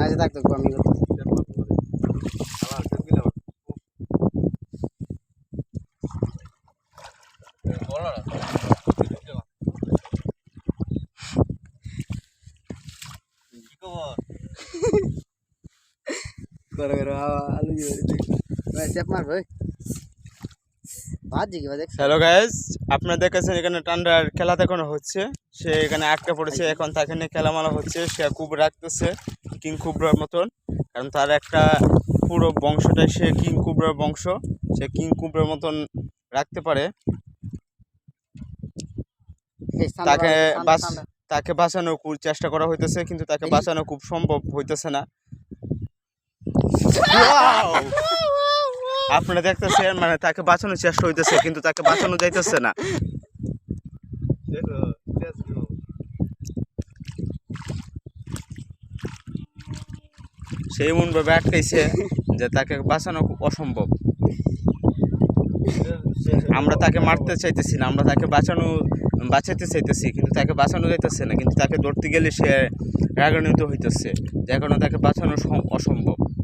আচ্ছা থাক থাক আমি করতেছি করো করো আ- আলু দিয়ে ভাই চেপ মার Hello guys আপনারা দেখেছেন এখানে টান্ডার খেলা দেখানো হচ্ছে। সে এখানে আটকে পড়েছে এখন তাকে নিয়ে খেলামালা হচ্ছে। সে খুব রাখতেছে কিং কুবরার মতন। কারণ তার একটা পুরো বংশটাই সে কিং কুবরার বংশ। সে কিং কুবরার মতন রাখতে পারে। তাকে তাকে বাঁচানোর খুব চেষ্টা করা হইতেছে কিন্তু তাকে বাঁচানো খুব সম্ভব হইতেছে না। আপনারা দেখতেছেন মানে তাকে বাঁচানোর চেষ্টা হইতেছে, কিন্তু তাকে বাঁচানো যাইতেছে না। সে এমনভাবে আটকাইছে যে তাকে বাঁচানো খুব অসম্ভব। আমরা তাকে মারতে চাইতেছি না, আমরা তাকে বাঁচানো বাঁচাতে চাইতেছি, কিন্তু তাকে বাঁচানো যাইতেছে না, কিন্তু তাকে ধরতে গেলে সে রাগান্বিত হইতেছে, যে কারণে তাকে বাঁচানো সম- অসম্ভব।